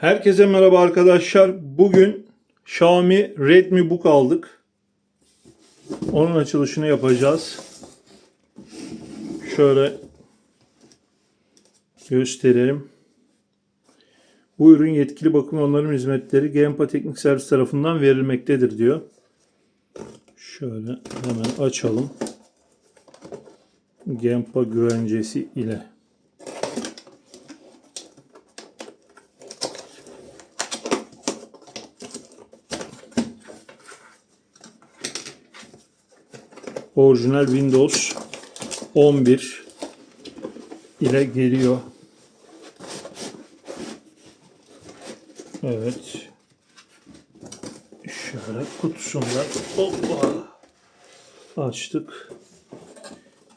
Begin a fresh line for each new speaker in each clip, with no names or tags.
Herkese merhaba arkadaşlar. Bugün Xiaomi Redmi Book aldık. Onun açılışını yapacağız. Şöyle gösterelim. Bu ürün yetkili bakım onların hizmetleri Genpa Teknik Servis tarafından verilmektedir diyor. Şöyle hemen açalım. Genpa güvencesi ile. Orijinal Windows 11 ile geliyor. Evet. Şöyle kutusunda hoppa açtık.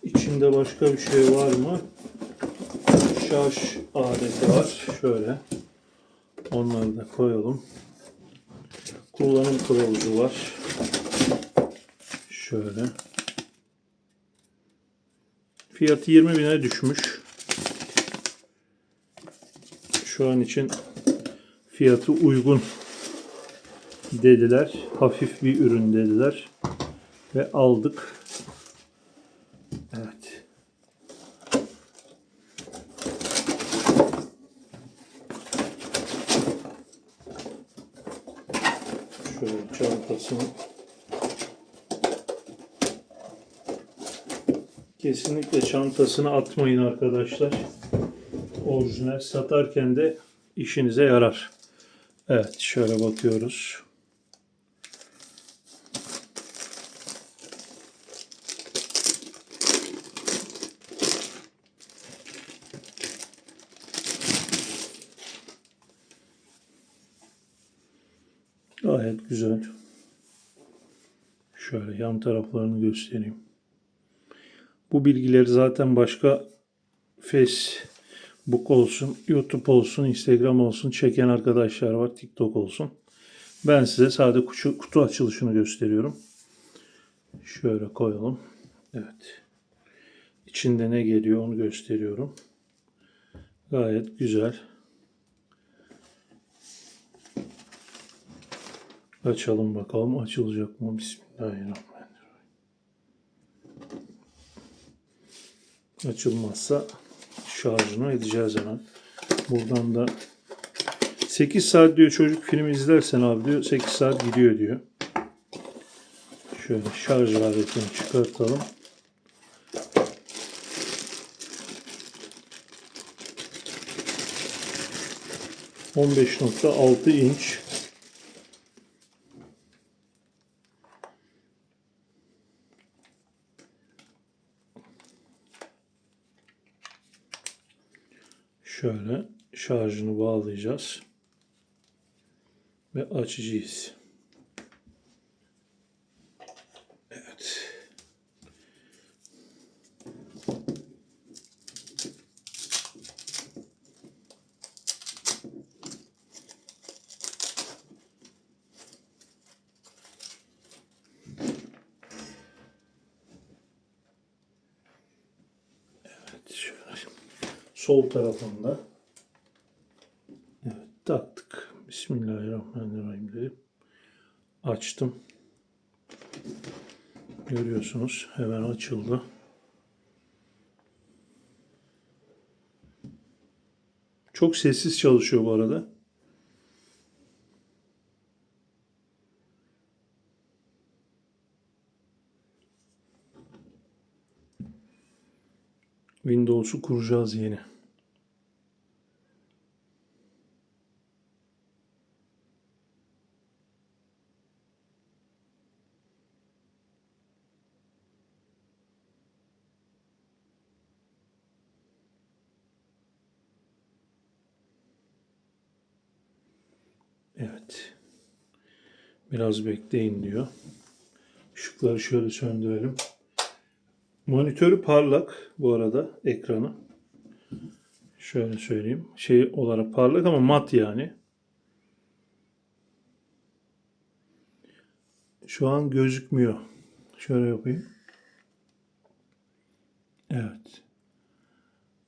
İçinde başka bir şey var mı? Şarj aleti var. Şöyle. Onları da koyalım. Kullanım kılavuzu var. Şöyle. Fiyatı 20 bine düşmüş. Şu an için fiyatı uygun dediler. Hafif bir ürün dediler. Ve aldık. Evet. Şöyle çantasını Kesinlikle çantasını atmayın arkadaşlar. Orijinal satarken de işinize yarar. Evet şöyle bakıyoruz. Gayet güzel. Şöyle yan taraflarını göstereyim. Bu bilgileri zaten başka Facebook olsun, YouTube olsun, Instagram olsun çeken arkadaşlar var. TikTok olsun. Ben size sadece kutu, kutu açılışını gösteriyorum. Şöyle koyalım. Evet. İçinde ne geliyor onu gösteriyorum. Gayet güzel. Açalım bakalım açılacak mı? Bismillahirrahmanirrahim. Açılmazsa şarjını edeceğiz hemen. Buradan da 8 saat diyor çocuk film izlersen abi diyor 8 saat gidiyor diyor. Şöyle şarj aletini çıkartalım. ...15.6 inç... Şöyle şarjını bağlayacağız. Ve açacağız. Evet. Evet şöyle sol tarafında. Evet taktık. Bismillahirrahmanirrahim dedim. Açtım. Görüyorsunuz hemen açıldı. Çok sessiz çalışıyor bu arada. Windows'u kuracağız yeni. Evet. Biraz bekleyin diyor. Işıkları şöyle söndürelim. Monitörü parlak bu arada ekranı. Şöyle söyleyeyim. Şey olarak parlak ama mat yani. Şu an gözükmüyor. Şöyle yapayım. Evet.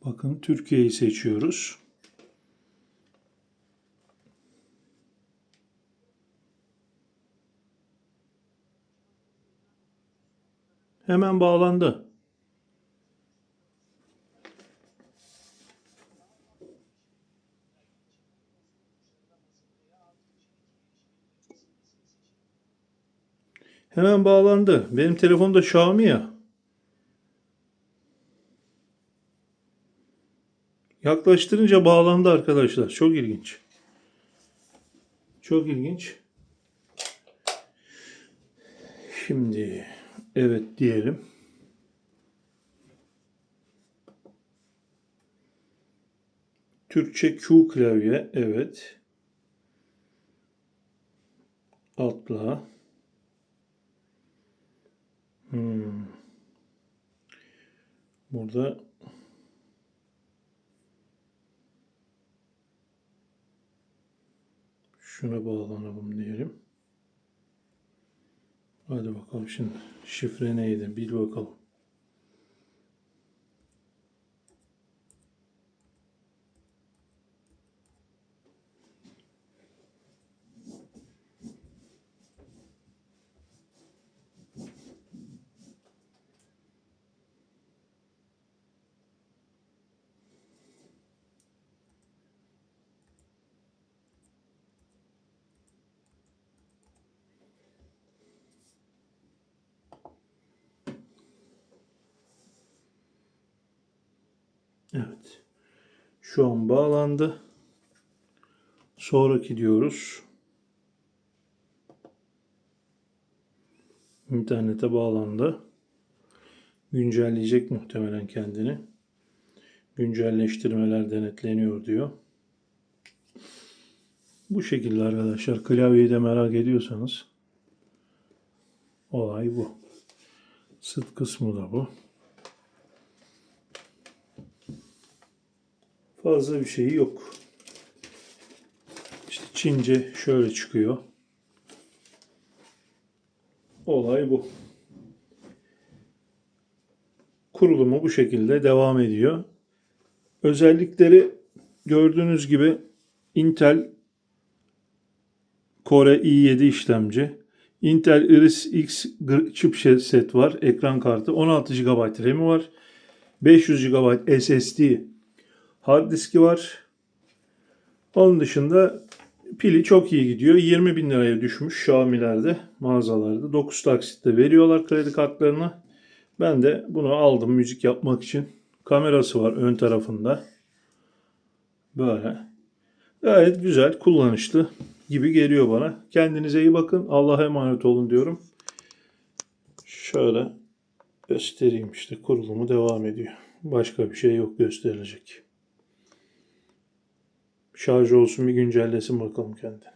Bakın Türkiye'yi seçiyoruz. Hemen bağlandı. Hemen bağlandı. Benim telefonum da Xiaomi ya. Yaklaştırınca bağlandı arkadaşlar. Çok ilginç. Çok ilginç. Şimdi evet diyelim. Türkçe Q klavye evet. Atla. Hmm. Burada şuna bağlanalım diyelim. Hadi bakalım şimdi. Şifre neydi? Bil bakalım. Evet. Şu an bağlandı. Sonraki diyoruz. İnternete bağlandı. Güncelleyecek muhtemelen kendini. Güncelleştirmeler denetleniyor diyor. Bu şekilde arkadaşlar. Klavyeyi de merak ediyorsanız olay bu. Sıt kısmı da bu. Fazla bir şeyi yok. İşte Çince şöyle çıkıyor. Olay bu. Kurulumu bu şekilde devam ediyor. Özellikleri gördüğünüz gibi Intel Core i7 işlemci. Intel Iris X chipset var. Ekran kartı. 16 GB RAM'i var. 500 GB SSD hard diski var. Onun dışında pili çok iyi gidiyor. 20 bin liraya düşmüş Xiaomi'lerde, mağazalarda. 9 taksitte veriyorlar kredi kartlarına. Ben de bunu aldım müzik yapmak için. Kamerası var ön tarafında. Böyle. Gayet güzel, kullanışlı gibi geliyor bana. Kendinize iyi bakın. Allah'a emanet olun diyorum. Şöyle göstereyim işte kurulumu devam ediyor. Başka bir şey yok gösterilecek. Şarj olsun bir güncellesin bakalım kendini.